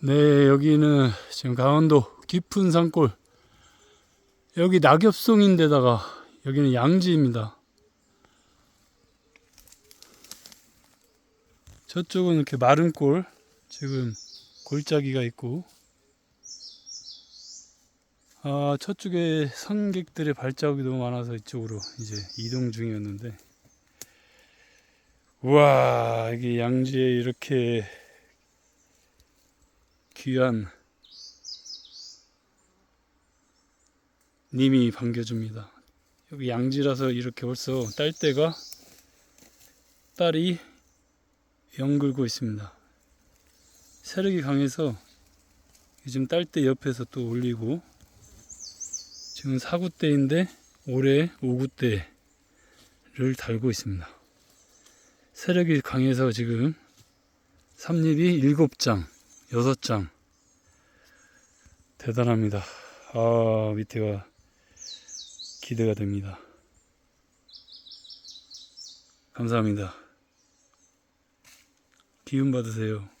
네, 여기는 지금 강원도 깊은 산골. 여기 낙엽송인데다가 여기는 양지입니다. 저쪽은 이렇게 마른 골. 지금 골짜기가 있고. 아, 저쪽에 선객들의 발자국이 너무 많아서 이쪽으로 이제 이동 중이었는데. 우와, 이게 양지에 이렇게 귀한 님이 반겨줍니다. 여기 양지라서 이렇게 벌써 딸대가 딸이 연글고 있습니다. 세력이 강해서 요즘 딸대 옆에서 또 올리고 지금 사구대인데 올해 오구대를 달고 있습니다. 세력이 강해서 지금 삼립이 일곱 장, 여섯 장 대단합니다. 아 밑에가 기대가 됩니다. 감사합니다. 기운 받으세요.